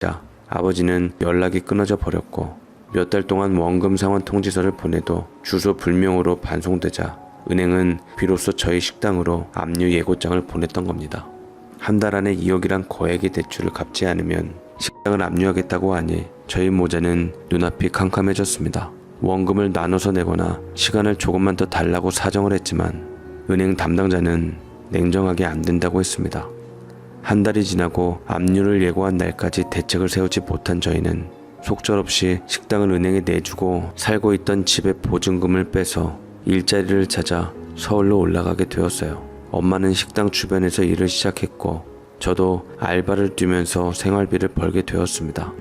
자, 아버지는 연락이 끊어져 버렸고 몇 달 동안 원금 상환 통지서를 보내도 주소 불명으로 반송되자 은행은 비로소 저희 식당으로 압류 예고장을 보냈던 겁니다. 한 달 안에 2억이란 거액의 대출을 갚지 않으면 식당을 압류하겠다고 하니 저희 모자는 눈앞이 캄캄해졌습니다. 원금을 나눠서 내거나 시간을 조금만 더 달라고 사정을 했지만 은행 담당자는 냉정하게 안 된다고 했습니다. 한 달이 지나고 압류를 예고한 날까지 대책을 세우지 못한 저희는 속절없이 식당을 은행에 내주고 살고 있던 집의 보증금을 빼서 일자리를 찾아 서울로 올라가게 되었어요. 엄마는 식당 주변에서 일을 시작했고 저도 알바를 뛰면서 생활비를 벌게 되었습니다.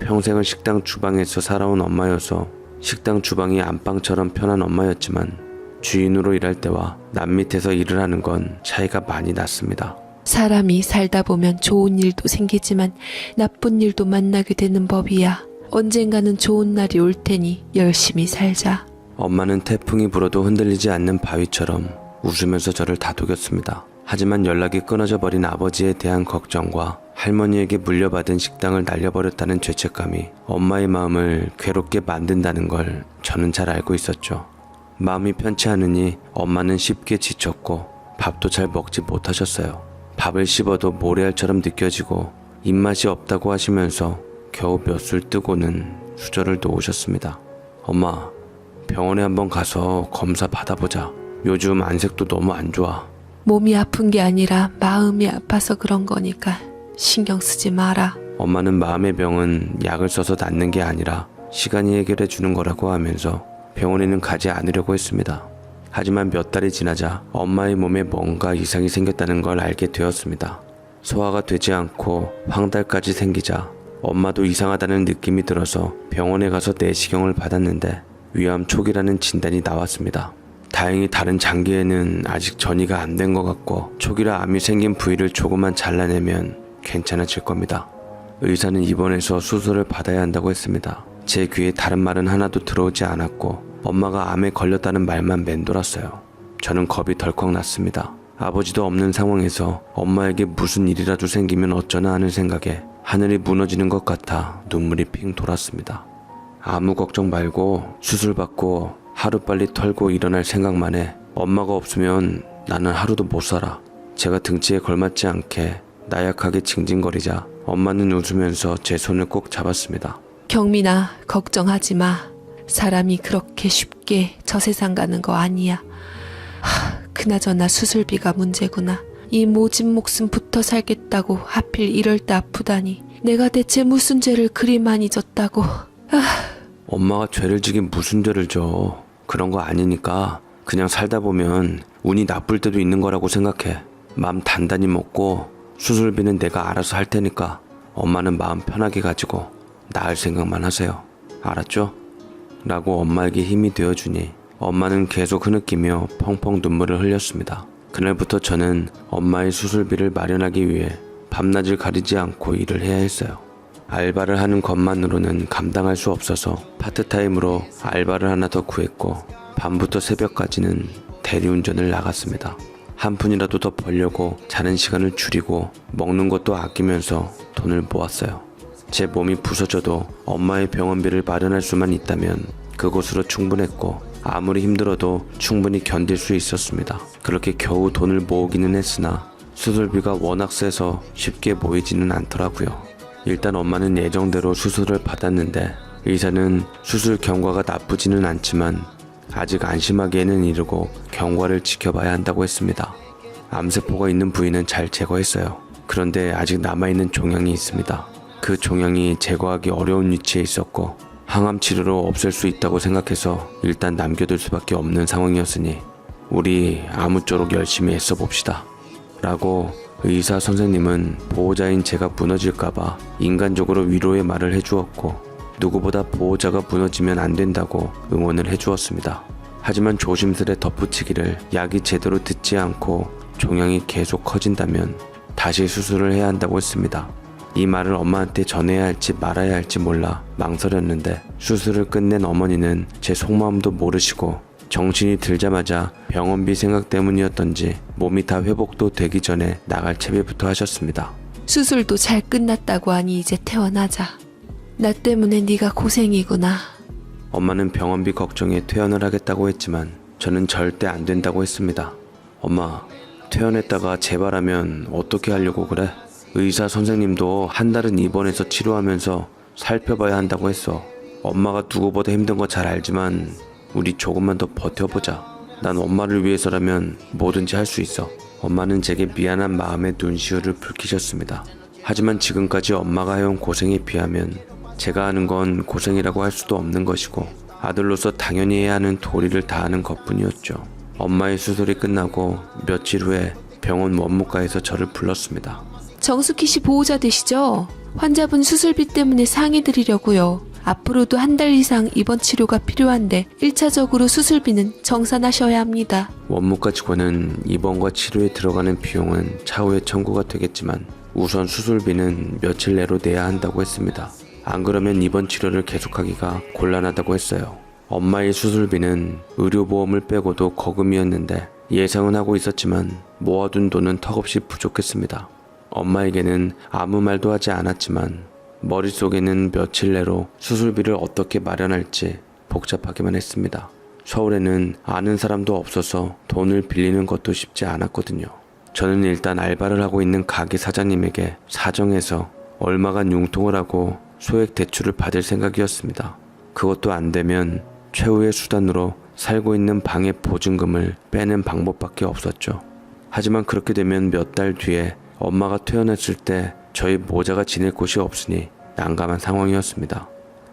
평생을 식당 주방에서 살아온 엄마여서 식당 주방이 안방처럼 편한 엄마였지만 주인으로 일할 때와 남 밑에서 일을 하는 건 차이가 많이 났습니다. 사람이 살다 보면 좋은 일도 생기지만 나쁜 일도 만나게 되는 법이야. 언젠가는 좋은 날이 올 테니 열심히 살자. 엄마는 태풍이 불어도 흔들리지 않는 바위처럼 웃으면서 저를 다독였습니다. 하지만 연락이 끊어져 버린 아버지에 대한 걱정과 할머니에게 물려받은 식당을 날려버렸다는 죄책감이 엄마의 마음을 괴롭게 만든다는 걸 저는 잘 알고 있었죠. 마음이 편치 않으니 엄마는 쉽게 지쳤고 밥도 잘 먹지 못하셨어요. 밥을 씹어도 모래알처럼 느껴지고 입맛이 없다고 하시면서 겨우 몇 술 뜨고는 수저를 놓으셨습니다. 엄마, 병원에 한번 가서 검사 받아보자. 요즘 안색도 너무 안 좋아. 몸이 아픈 게 아니라 마음이 아파서 그런 거니까 신경 쓰지 마라. 엄마는 마음의 병은 약을 써서 낫는 게 아니라 시간이 해결해 주는 거라고 하면서 병원에는 가지 않으려고 했습니다. 하지만 몇 달이 지나자 엄마의 몸에 뭔가 이상이 생겼다는 걸 알게 되었습니다. 소화가 되지 않고 황달까지 생기자 엄마도 이상하다는 느낌이 들어서 병원에 가서 내시경을 받았는데 위암 초기라는 진단이 나왔습니다. 다행히 다른 장기에는 아직 전이가 안 된 것 같고 초기라 암이 생긴 부위를 조금만 잘라내면 괜찮아질 겁니다. 의사는 입원해서 수술을 받아야 한다고 했습니다. 제 귀에 다른 말은 하나도 들어오지 않았고 엄마가 암에 걸렸다는 말만 맴돌았어요. 저는 겁이 덜컥 났습니다. 아버지도 없는 상황에서 엄마에게 무슨 일이라도 생기면 어쩌나 하는 생각에 하늘이 무너지는 것 같아 눈물이 핑 돌았습니다. 아무 걱정 말고 수술 받고 하루빨리 털고 일어날 생각만 해. 엄마가 없으면 나는 하루도 못 살아. 제가 등치에 걸맞지 않게 나약하게 징징거리자 엄마는 웃으면서 제 손을 꼭 잡았습니다. 경민아, 걱정하지 마. 사람이 그렇게 쉽게 저 세상 가는 거 아니야. 하, 그나저나 수술비가 문제구나. 이 모진 목숨 붙어 살겠다고 하필 이럴 때 아프다니. 내가 대체 무슨 죄를 그리 많이 졌다고. 엄마가 죄를 지긴 무슨 죄를 져. 그런 거 아니니까 그냥 살다 보면 운이 나쁠 때도 있는 거라고 생각해. 마음 단단히 먹고 수술비는 내가 알아서 할 테니까 엄마는 마음 편하게 가지고 나을 생각만 하세요. 알았죠? 라고 엄마에게 힘이 되어주니 엄마는 계속 흐느끼며 펑펑 눈물을 흘렸습니다. 그날부터 저는 엄마의 수술비를 마련하기 위해 밤낮을 가리지 않고 일을 해야 했어요. 알바를 하는 것만으로는 감당할 수 없어서 파트타임으로 알바를 하나 더 구했고 밤부터 새벽까지는 대리운전을 나갔습니다. 한 푼이라도 더 벌려고 자는 시간을 줄이고 먹는 것도 아끼면서 돈을 모았어요. 제 몸이 부서져도 엄마의 병원비를 마련할 수만 있다면 그곳으로 충분했고 아무리 힘들어도 충분히 견딜 수 있었습니다. 그렇게 겨우 돈을 모으기는 했으나 수술비가 워낙 세서 쉽게 모이지는 않더라고요. 일단 엄마는 예정대로 수술을 받았는데 의사는 수술 경과가 나쁘지는 않지만 아직 안심하기에는 이르고 경과를 지켜봐야 한다고 했습니다. 암세포가 있는 부위는 잘 제거했어요. 그런데 아직 남아있는 종양이 있습니다. 그 종양이 제거하기 어려운 위치에 있었고 항암 치료로 없앨 수 있다고 생각해서 일단 남겨둘 수밖에 없는 상황이었으니 우리 아무쪼록 열심히 애써 봅시다. 라고 의사 선생님은 보호자인 제가 무너질까봐 인간적으로 위로의 말을 해주었고 누구보다 보호자가 무너지면 안 된다고 응원을 해주었습니다. 하지만 조심스레 덧붙이기를 약이 제대로 듣지 않고 종양이 계속 커진다면 다시 수술을 해야 한다고 했습니다. 이 말을 엄마한테 전해야 할지 말아야 할지 몰라 망설였는데 수술을 끝낸 어머니는 제 속마음도 모르시고 정신이 들자마자 병원비 생각 때문이었던지 몸이 다 회복도 되기 전에 나갈 채비부터 하셨습니다. 수술도 잘 끝났다고 하니 이제 퇴원하자. 나 때문에 네가 고생이구나. 엄마는 병원비 걱정에 퇴원을 하겠다고 했지만 저는 절대 안 된다고 했습니다. 엄마, 퇴원했다가 재발하면 어떻게 하려고 그래? 의사 선생님도 한 달은 입원해서 치료하면서 살펴봐야 한다고 했어. 엄마가 누구보다 힘든 거 잘 알지만 우리 조금만 더 버텨보자. 난 엄마를 위해서라면 뭐든지 할 수 있어. 엄마는 제게 미안한 마음에 눈시울을 붉히셨습니다. 하지만 지금까지 엄마가 해온 고생에 비하면 제가 하는 건 고생이라고 할 수도 없는 것이고 아들로서 당연히 해야 하는 도리를 다하는 것뿐이었죠. 엄마의 수술이 끝나고 며칠 후에 병원 원무과에서 저를 불렀습니다. 정숙희 씨 보호자 되시죠? 환자분 수술비 때문에 상해 드리려고요. 앞으로도 한 달 이상 입원 치료가 필요한데 1차적으로 수술비는 정산하셔야 합니다. 원무과 직원은 입원과 치료에 들어가는 비용은 차후에 청구가 되겠지만 우선 수술비는 며칠 내로 내야 한다고 했습니다. 안 그러면 입원 치료를 계속하기가 곤란하다고 했어요. 엄마의 수술비는 의료보험을 빼고도 거금이었는데 예상은 하고 있었지만 모아둔 돈은 턱없이 부족했습니다. 엄마에게는 아무 말도 하지 않았지만 머릿속에는 며칠 내로 수술비를 어떻게 마련할지 복잡하기만 했습니다. 서울에는 아는 사람도 없어서 돈을 빌리는 것도 쉽지 않았거든요. 저는 일단 알바를 하고 있는 가게 사장님에게 사정해서 얼마간 융통을 하고 소액 대출을 받을 생각이었습니다. 그것도 안 되면 최후의 수단으로 살고 있는 방의 보증금을 빼는 방법밖에 없었죠. 하지만 그렇게 되면 몇 달 뒤에 엄마가 퇴원했을 때 저희 모자가 지낼 곳이 없으니 난감한 상황이었습니다.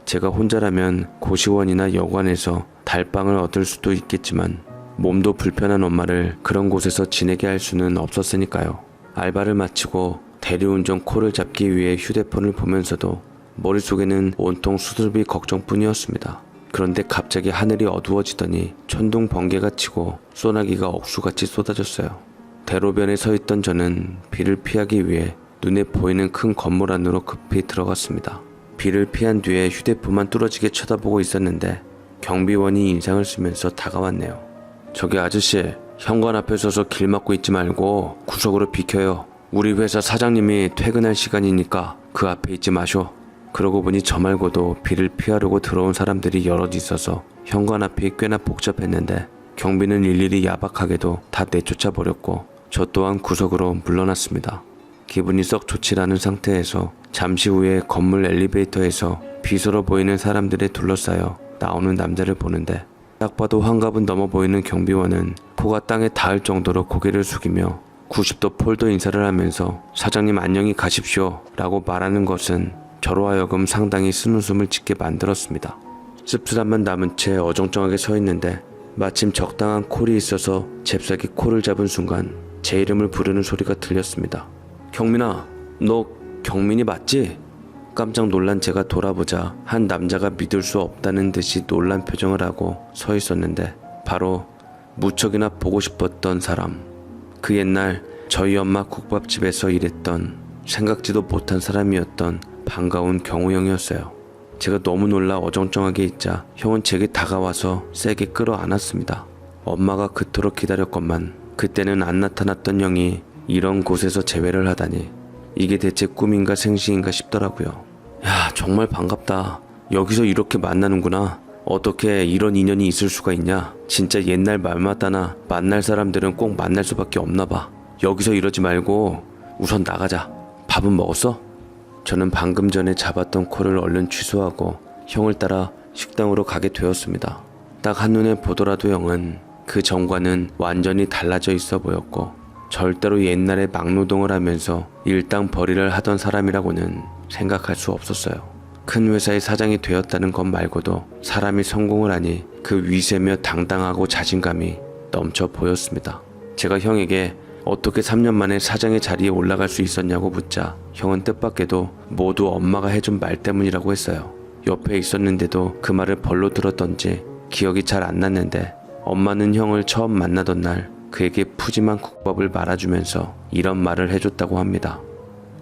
제가 혼자라면 고시원이나 여관에서 달방을 얻을 수도 있겠지만 몸도 불편한 엄마를 그런 곳에서 지내게 할 수는 없었으니까요. 알바를 마치고 대리운전 코를 잡기 위해 휴대폰을 보면서도 머릿속에는 온통 수술비 걱정뿐이었습니다. 그런데 갑자기 하늘이 어두워지더니 천둥 번개가 치고 소나기가 억수같이 쏟아졌어요. 대로변에 서 있던 저는 비를 피하기 위해 눈에 보이는 큰 건물 안으로 급히 들어갔습니다. 비를 피한 뒤에 휴대폰만 뚫어지게 쳐다보고 있었는데 경비원이 인상을 쓰면서 다가왔네요. 저기 아저씨, 현관 앞에 서서 길 막고 있지 말고 구석으로 비켜요. 우리 회사 사장님이 퇴근할 시간이니까 그 앞에 있지 마쇼. 그러고 보니 저 말고도 비를 피하려고 들어온 사람들이 여럿 있어서 현관 앞이 꽤나 복잡했는데 경비는 일일이 야박하게도 다 내쫓아 버렸고 저 또한 구석으로 물러났습니다. 기분이 썩 좋지 않은 상태에서 잠시 후에 건물 엘리베이터에서 비서로 보이는 사람들에 둘러싸여 나오는 남자를 보는데 딱 봐도 환갑은 넘어 보이는 경비원은 코가 땅에 닿을 정도로 고개를 숙이며 90도 폴더 인사를 하면서 사장님 안녕히 가십시오 라고 말하는 것은 저로 하여금 상당히 쓴웃음을 짓게 만들었습니다. 씁쓸함만 남은 채 어정쩡하게 서 있는데 마침 적당한 콜이 있어서 잽싸게 콜을 잡은 순간 제 이름을 부르는 소리가 들렸습니다. 경민아, 너 경민이 맞지? 깜짝 놀란 제가 돌아보자 한 남자가 믿을 수 없다는 듯이 놀란 표정을 하고 서 있었는데 바로 무척이나 보고 싶었던 사람. 그 옛날 저희 엄마 국밥집에서 일했던 생각지도 못한 사람이었던 반가운 경호 형이었어요. 제가 너무 놀라 어정쩡하게 있자 형은 제게 다가와서 세게 끌어 안았습니다. 엄마가 그토록 기다렸건만 그때는 안 나타났던 형이 이런 곳에서 재회를 하다니 이게 대체 꿈인가 생시인가 싶더라고요. 야 정말 반갑다. 여기서 이렇게 만나는구나. 어떻게 이런 인연이 있을 수가 있냐? 진짜 옛날 말마다나 만날 사람들은 꼭 만날 수밖에 없나 봐. 여기서 이러지 말고 우선 나가자. 밥은 먹었어? 저는 방금 전에 잡았던 콜을 얼른 취소하고 형을 따라 식당으로 가게 되었습니다. 딱 한눈에 보더라도 형은 그 전과는 완전히 달라져 있어 보였고 절대로 옛날에 막노동을 하면서 일당 벌이를 하던 사람이라고는 생각할 수 없었어요. 큰 회사의 사장이 되었다는 것 말고도 사람이 성공을 하니 그 위세며 당당하고 자신감이 넘쳐 보였습니다. 제가 형에게 어떻게 3년 만에 사장의 자리에 올라갈 수 있었냐고 묻자 형은 뜻밖에도 모두 엄마가 해준 말 때문이라고 했어요. 옆에 있었는데도 그 말을 벌로 들었던지 기억이 잘 안 났는데 엄마는 형을 처음 만나던 날 그에게 푸짐한 국밥을 말아주면서 이런 말을 해줬다고 합니다.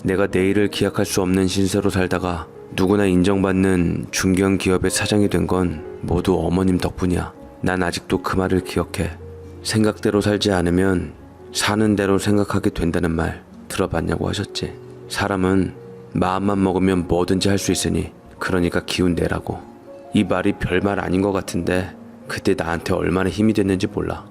내가 내일을 기약할 수 없는 신세로 살다가 누구나 인정받는 중견 기업의 사장이 된 건 모두 어머님 덕분이야. 난 아직도 그 말을 기억해. 생각대로 살지 않으면 사는 대로 생각하게 된다는 말 들어봤냐고 하셨지. 사람은 마음만 먹으면 뭐든지 할 수 있으니 그러니까 기운 내라고. 이 말이 별말 아닌 것 같은데 그때 나한테 얼마나 힘이 됐는지 몰라.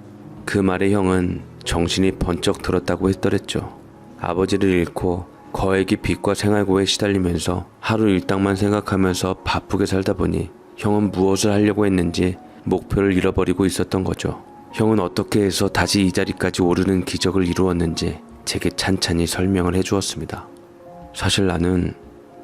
그 말에 형은 정신이 번쩍 들었다고 했더랬죠. 아버지를 잃고 거액의 빚과 생활고에 시달리면서 하루 일당만 생각하면서 바쁘게 살다 보니 형은 무엇을 하려고 했는지 목표를 잃어버리고 있었던 거죠. 형은 어떻게 해서 다시 이 자리까지 오르는 기적을 이루었는지 제게 찬찬히 설명을 해주었습니다. 사실 나는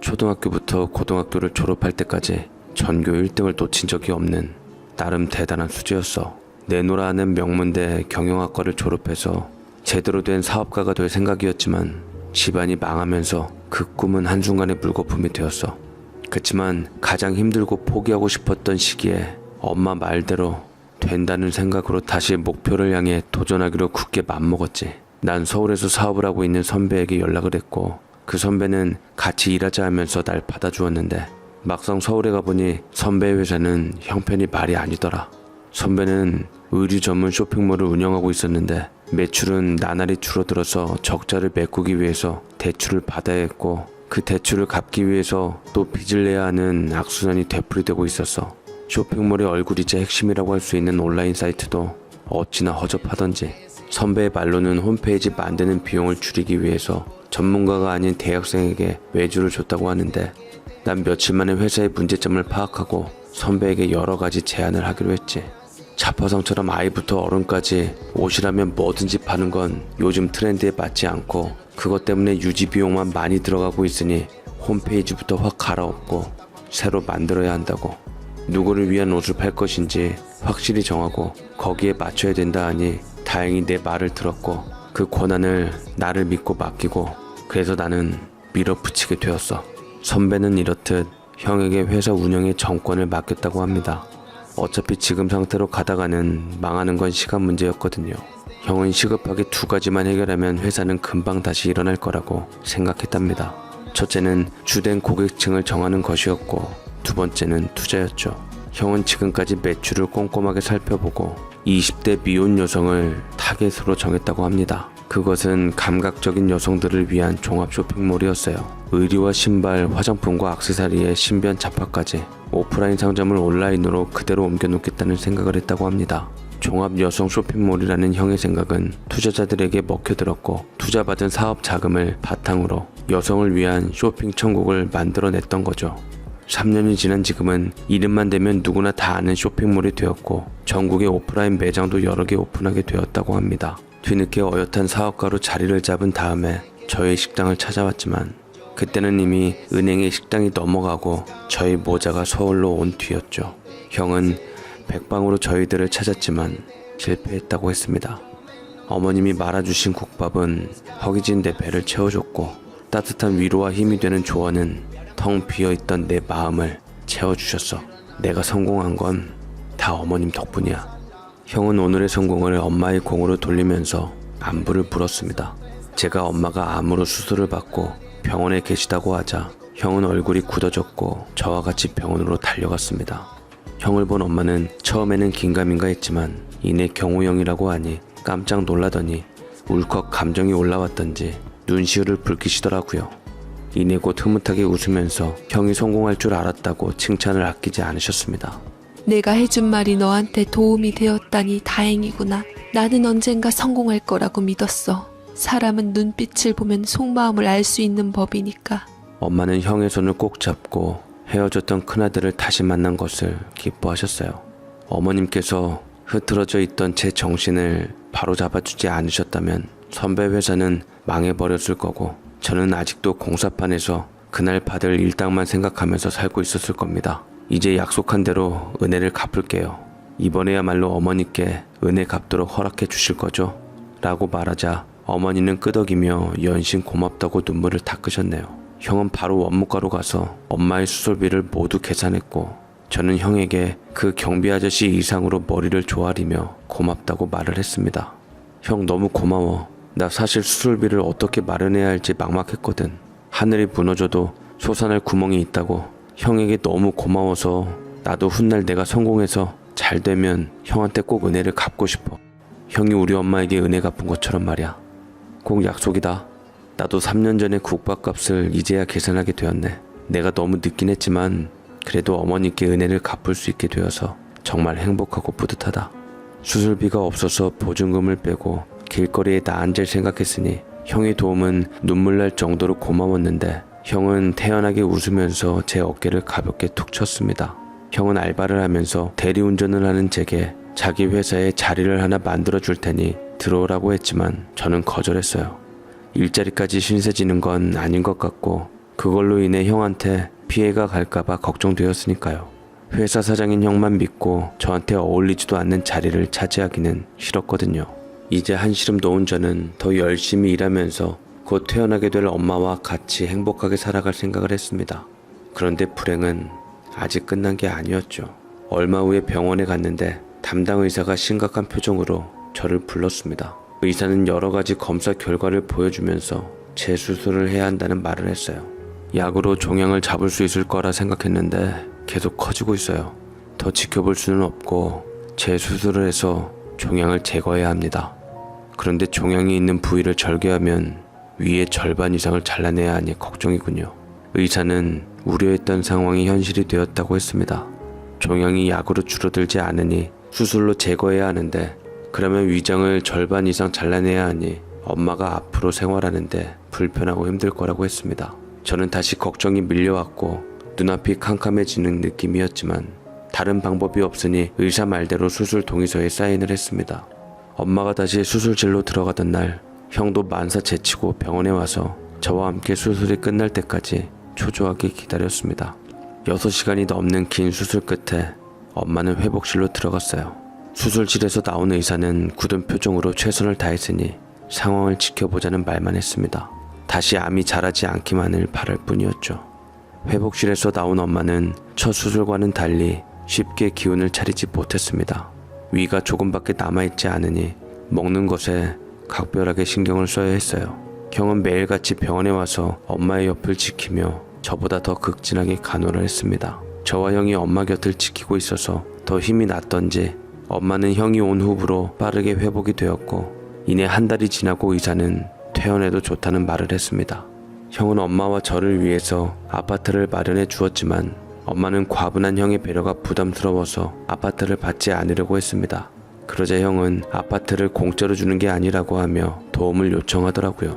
초등학교부터 고등학교를 졸업할 때까지 전교 1등을 놓친 적이 없는 나름 대단한 수재였어. 내노라 하는 명문대 경영학과를 졸업해서 제대로 된 사업가가 될 생각이었지만 집안이 망하면서 그 꿈은 한순간에 물거품이 되었어. 그치만 가장 힘들고 포기하고 싶었던 시기에 엄마 말대로 된다는 생각으로 다시 목표를 향해 도전하기로 굳게 맘먹었지. 난 서울에서 사업을 하고 있는 선배에게 연락을 했고 그 선배는 같이 일하자 하면서 날 받아주었는데 막상 서울에 가보니 선배 회사는 형편이 말이 아니더라. 선배는 의류 전문 쇼핑몰을 운영하고 있었는데 매출은 나날이 줄어들어서 적자를 메꾸기 위해서 대출을 받아야 했고 그 대출을 갚기 위해서 또 빚을 내야 하는 악순환이 되풀이되고 있었어. 쇼핑몰의 얼굴이자 핵심이라고 할 수 있는 온라인 사이트도 어찌나 허접하던지 선배의 말로는 홈페이지 만드는 비용을 줄이기 위해서 전문가가 아닌 대학생에게 외주를 줬다고 하는데 난 며칠 만에 회사의 문제점을 파악하고 선배에게 여러 가지 제안을 하기로 했지. 자파상처럼 아이부터 어른까지 옷이라면 뭐든지 파는 건 요즘 트렌드에 맞지 않고 그것 때문에 유지 비용만 많이 들어가고 있으니 홈페이지부터 확 갈아엎고 새로 만들어야 한다고. 누구를 위한 옷을 팔 것인지 확실히 정하고 거기에 맞춰야 된다 하니 다행히 내 말을 들었고 그 권한을 나를 믿고 맡기고 그래서 나는 밀어붙이게 되었어. 선배는 이렇듯 형에게 회사 운영의 정권을 맡겼다고 합니다. 어차피 지금 상태로 가다가는 망하는 건 시간 문제였거든요. 형은 시급하게 두 가지만 해결하면 회사는 금방 다시 일어날 거라고 생각했답니다. 첫째는 주된 고객층을 정하는 것이었고 두 번째는 투자였죠. 형은 지금까지 매출을 꼼꼼하게 살펴보고 20대 미혼 여성을 타겟으로 정했다고 합니다. 그것은 감각적인 여성들을 위한 종합 쇼핑몰이었어요. 의류와 신발, 화장품과 액세서리의 신변 잡화까지 오프라인 상점을 온라인으로 그대로 옮겨놓겠다는 생각을 했다고 합니다. 종합 여성 쇼핑몰이라는 형의 생각은 투자자들에게 먹혀들었고 투자받은 사업 자금을 바탕으로 여성을 위한 쇼핑 천국을 만들어냈던 거죠. 3년이 지난 지금은 이름만 대면 누구나 다 아는 쇼핑몰이 되었고 전국의 오프라인 매장도 여러 개 오픈하게 되었다고 합니다. 뒤늦게 어엿한 사업가로 자리를 잡은 다음에 저의 식당을 찾아왔지만 그때는 이미 은행의 식당이 넘어가고 저희 모자가 서울로 온 뒤였죠. 형은 백방으로 저희들을 찾았지만 실패했다고 했습니다. 어머님이 말아주신 국밥은 허기진 내 배를 채워줬고 따뜻한 위로와 힘이 되는 조언은 텅 비어있던 내 마음을 채워주셨어. 내가 성공한 건 다 어머님 덕분이야. 형은 오늘의 성공을 엄마의 공으로 돌리면서 안부를 물었습니다. 제가 엄마가 암으로 수술을 받고 병원에 계시다고 하자 형은 얼굴이 굳어졌고 저와 같이 병원으로 달려갔습니다. 형을 본 엄마는 처음에는 긴가민가 했지만 이내 경호형이라고 하니 깜짝 놀라더니 울컥 감정이 올라왔던지 눈시울을 붉히시더라고요. 이내 곧 흐뭇하게 웃으면서 형이 성공할 줄 알았다고 칭찬을 아끼지 않으셨습니다. 내가 해준 말이 너한테 도움이 되었다니 다행이구나. 나는 언젠가 성공할 거라고 믿었어. 사람은 눈빛을 보면 속마음을 알 수 있는 법이니까. 엄마는 형의 손을 꼭 잡고 헤어졌던 큰아들을 다시 만난 것을 기뻐하셨어요. 어머님께서 흐트러져 있던 제 정신을 바로 잡아주지 않으셨다면 선배 회사는 망해버렸을 거고 저는 아직도 공사판에서 그날 받을 일당만 생각하면서 살고 있었을 겁니다. 이제 약속한 대로 은혜를 갚을게요. 이번에야말로 어머니께 은혜 갚도록 허락해 주실 거죠? 라고 말하자 어머니는 끄덕이며 연신 고맙다고 눈물을 닦으셨네요. 형은 바로 원무과로 가서 엄마의 수술비를 모두 계산했고 저는 형에게 그 경비 아저씨 이상으로 머리를 조아리며 고맙다고 말을 했습니다. 형 너무 고마워. 나 사실 수술비를 어떻게 마련해야 할지 막막했거든. 하늘이 무너져도 솟아날 구멍이 있다고 형에게 너무 고마워서 나도 훗날 내가 성공해서 잘 되면 형한테 꼭 은혜를 갚고 싶어. 형이 우리 엄마에게 은혜 갚은 것처럼 말이야. 꼭 약속이다. 나도 3년 전에 국밥값을 이제야 계산하게 되었네. 내가 너무 늦긴 했지만 그래도 어머니께 은혜를 갚을 수 있게 되어서 정말 행복하고 뿌듯하다. 수술비가 없어서 보증금을 빼고 길거리에 나 앉을 생각했으니 형의 도움은 눈물 날 정도로 고마웠는데 형은 태연하게 웃으면서 제 어깨를 가볍게 툭 쳤습니다. 형은 알바를 하면서 대리운전을 하는 제게 자기 회사에 자리를 하나 만들어 줄 테니 들어오라고 했지만 저는 거절했어요. 일자리까지 신세지는 건 아닌 것 같고 그걸로 인해 형한테 피해가 갈까봐 걱정되었으니까요. 회사 사장인 형만 믿고 저한테 어울리지도 않는 자리를 차지하기는 싫었거든요. 이제 한시름 놓은 저는 더 열심히 일하면서 곧 태어나게 될 엄마와 같이 행복하게 살아갈 생각을 했습니다. 그런데 불행은 아직 끝난 게 아니었죠. 얼마 후에 병원에 갔는데 담당 의사가 심각한 표정으로 저를 불렀습니다. 의사는 여러 가지 검사 결과를 보여주면서 재수술을 해야 한다는 말을 했어요. 약으로 종양을 잡을 수 있을 거라 생각했는데 계속 커지고 있어요. 더 지켜볼 수는 없고 재수술을 해서 종양을 제거해야 합니다. 그런데 종양이 있는 부위를 절개하면 위의 절반 이상을 잘라내야 하니 걱정이군요. 의사는 우려했던 상황이 현실이 되었다고 했습니다. 종양이 약으로 줄어들지 않으니 수술로 제거해야 하는데 그러면 위장을 절반 이상 잘라내야 하니 엄마가 앞으로 생활하는데 불편하고 힘들 거라고 했습니다. 저는 다시 걱정이 밀려왔고 눈앞이 캄캄해지는 느낌이었지만 다른 방법이 없으니 의사 말대로 수술 동의서에 사인을 했습니다. 엄마가 다시 수술실로 들어가던 날 형도 만사 제치고 병원에 와서 저와 함께 수술이 끝날 때까지 초조하게 기다렸습니다. 6시간이 넘는 긴 수술 끝에 엄마는 회복실로 들어갔어요. 수술실에서 나온 의사는 굳은 표정으로 최선을 다했으니 상황을 지켜보자는 말만 했습니다. 다시 암이 자라지 않기만을 바랄 뿐이었죠. 회복실에서 나온 엄마는 첫 수술과는 달리 쉽게 기운을 차리지 못했습니다. 위가 조금밖에 남아있지 않으니 먹는 것에 각별하게 신경을 써야 했어요. 형은 매일같이 병원에 와서 엄마의 옆을 지키며 저보다 더 극진하게 간호를 했습니다. 저와 형이 엄마 곁을 지키고 있어서 더 힘이 났던지 엄마는 형이 온 후부로 빠르게 회복이 되었고 이내 한 달이 지나고 의사는 퇴원해도 좋다는 말을 했습니다. 형은 엄마와 저를 위해서 아파트를 마련해 주었지만 엄마는 과분한 형의 배려가 부담스러워서 아파트를 받지 않으려고 했습니다. 그러자 형은 아파트를 공짜로 주는 게 아니라고 하며 도움을 요청하더라고요.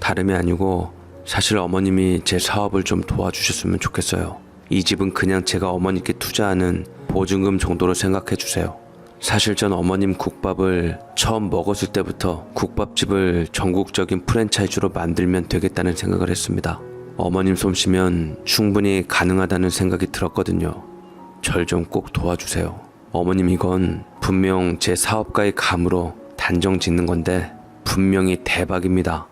다름이 아니고 사실 어머님이 제 사업을 좀 도와주셨으면 좋겠어요. 이 집은 그냥 제가 어머니께 투자하는 보증금 정도로 생각해 주세요. 사실 전 어머님 국밥을 처음 먹었을 때부터 국밥집을 전국적인 프랜차이즈로 만들면 되겠다는 생각을 했습니다. 어머님 솜씨면 충분히 가능하다는 생각이 들었거든요. 절 좀 꼭 도와주세요. 어머님 이건 분명 제 사업가의 감으로 단정 짓는 건데 분명히 대박입니다.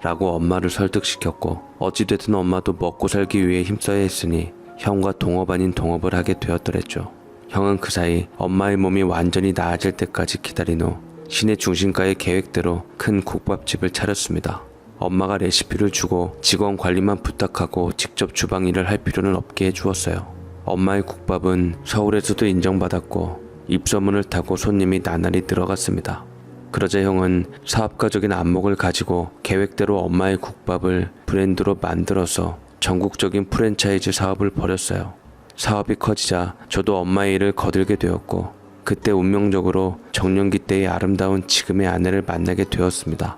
라고 엄마를 설득시켰고 어찌됐든 엄마도 먹고 살기 위해 힘써야 했으니 형과 동업 아닌 동업을 하게 되었더랬죠. 형은 그 사이 엄마의 몸이 완전히 나아질 때까지 기다린 후 시내 중심가의 계획대로 큰 국밥집을 차렸습니다. 엄마가 레시피를 주고 직원 관리만 부탁하고 직접 주방 일을 할 필요는 없게 해주었어요. 엄마의 국밥은 서울에서도 인정받았고 입소문을 타고 손님이 나날이 늘어갔습니다. 그러자 형은 사업가적인 안목을 가지고 계획대로 엄마의 국밥을 브랜드로 만들어서 전국적인 프랜차이즈 사업을 벌였어요. 사업이 커지자 저도 엄마의 일을 거들게 되었고 그때 운명적으로 정년기 때의 아름다운 지금의 아내를 만나게 되었습니다.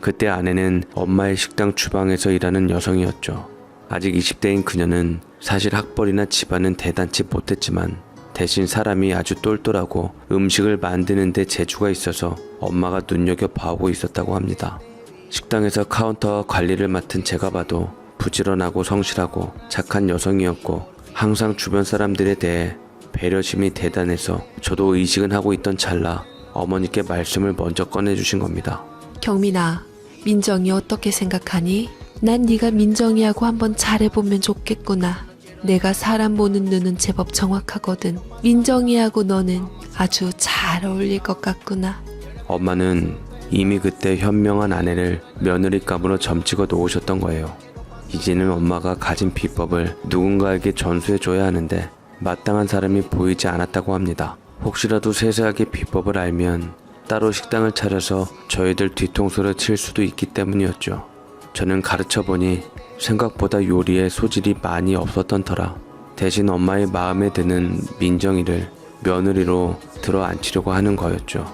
그때 아내는 엄마의 식당 주방에서 일하는 여성이었죠. 아직 20대인 그녀는 사실 학벌이나 집안은 대단치 못했지만 대신 사람이 아주 똘똘하고 음식을 만드는데 재주가 있어서 엄마가 눈여겨 봐오고 있었다고 합니다. 식당에서 카운터 관리를 맡은 제가 봐도 부지런하고 성실하고 착한 여성이었고 항상 주변 사람들에 대해 배려심이 대단해서 저도 의식은 하고 있던 찰나 어머니께 말씀을 먼저 꺼내주신 겁니다. 경민아, 민정이 어떻게 생각하니? 난 네가 민정이하고 한번 잘해보면 좋겠구나. 내가 사람 보는 눈은 제법 정확하거든. 민정이하고 너는 아주 잘 어울릴 것 같구나. 엄마는 이미 그때 현명한 아내를 며느리감으로 점찍어 놓으셨던 거예요. 이제는 엄마가 가진 비법을 누군가에게 전수해줘야 하는데 마땅한 사람이 보이지 않았다고 합니다. 혹시라도 세세하게 비법을 알면 따로 식당을 차려서 저희들 뒤통수를 칠 수도 있기 때문이었죠. 저는 가르쳐 보니 생각보다 요리에 소질이 많이 없었던 터라 대신 엄마의 마음에 드는 민정이를 며느리로 들어 앉히려고 하는 거였죠.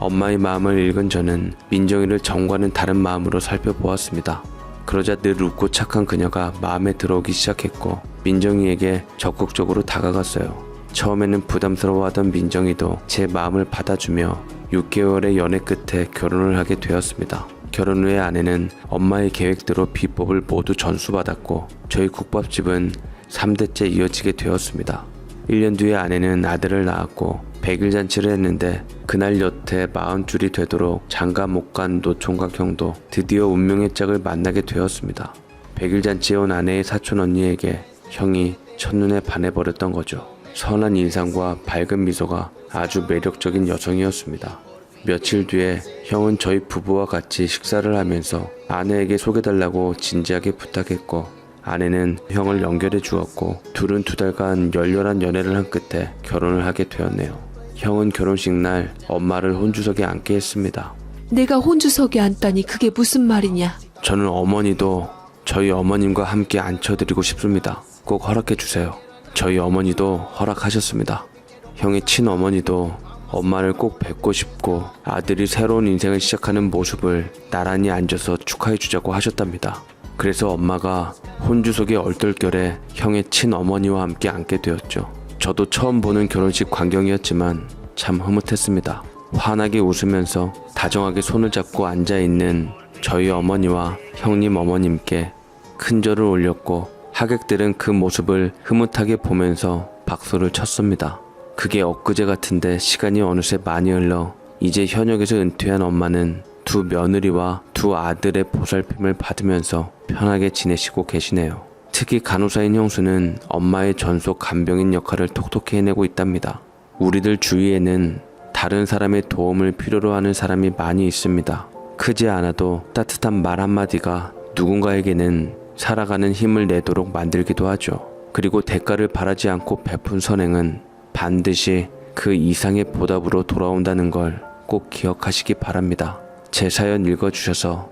엄마의 마음을 읽은 저는 민정이를 전과는 다른 마음으로 살펴보았습니다. 그러자 늘 웃고 착한 그녀가 마음에 들어오기 시작했고 민정이에게 적극적으로 다가갔어요. 처음에는 부담스러워하던 민정이도 제 마음을 받아주며 6개월의 연애 끝에 결혼을 하게 되었습니다. 결혼 후에 아내는 엄마의 계획대로 비법을 모두 전수받았고 저희 국밥집은 3대째 이어지게 되었습니다. 1년 뒤에 아내는 아들을 낳았고 100일 잔치를 했는데 그날 여태 40줄이 되도록 장가 못 간 노총각 형도 드디어 운명의 짝을 만나게 되었습니다. 100일 잔치에 온 아내의 사촌 언니에게 형이 첫눈에 반해버렸던 거죠. 선한 인상과 밝은 미소가 아주 매력적인 여성이었습니다. 며칠 뒤에 형은 저희 부부와 같이 식사를 하면서 아내에게 소개달라고 진지하게 부탁했고 아내는 형을 연결해 주었고 둘은 두 달간 열렬한 연애를 한 끝에 결혼을 하게 되었네요. 형은 결혼식 날 엄마를 혼주석에 앉게 했습니다. 내가 혼주석에 앉다니 그게 무슨 말이냐? 저는 어머니도 저희 어머님과 함께 앉혀드리고 싶습니다. 꼭 허락해 주세요. 저희 어머니도 허락하셨습니다. 형의 친어머니도 엄마를 꼭 뵙고 싶고 아들이 새로운 인생을 시작하는 모습을 나란히 앉아서 축하해 주자고 하셨답니다. 그래서 엄마가 혼주석의 얼떨결에 형의 친어머니와 함께 앉게 되었죠. 저도 처음 보는 결혼식 광경이었지만 참 흐뭇했습니다. 환하게 웃으면서 다정하게 손을 잡고 앉아 있는 저희 어머니와 형님 어머님께 큰 절을 올렸고 하객들은 그 모습을 흐뭇하게 보면서 박수를 쳤습니다. 그게 엊그제 같은데 시간이 어느새 많이 흘러 이제 현역에서 은퇴한 엄마는 두 며느리와 두 아들의 보살핌을 받으면서 편하게 지내시고 계시네요. 특히 간호사인 형수는 엄마의 전속 간병인 역할을 톡톡히 해내고 있답니다. 우리들 주위에는 다른 사람의 도움을 필요로 하는 사람이 많이 있습니다. 크지 않아도 따뜻한 말 한마디가 누군가에게는 살아가는 힘을 내도록 만들기도 하죠. 그리고 대가를 바라지 않고 베푼 선행은 반드시 그 이상의 보답으로 돌아온다는 걸 꼭 기억하시기 바랍니다. 제 사연 읽어주셔서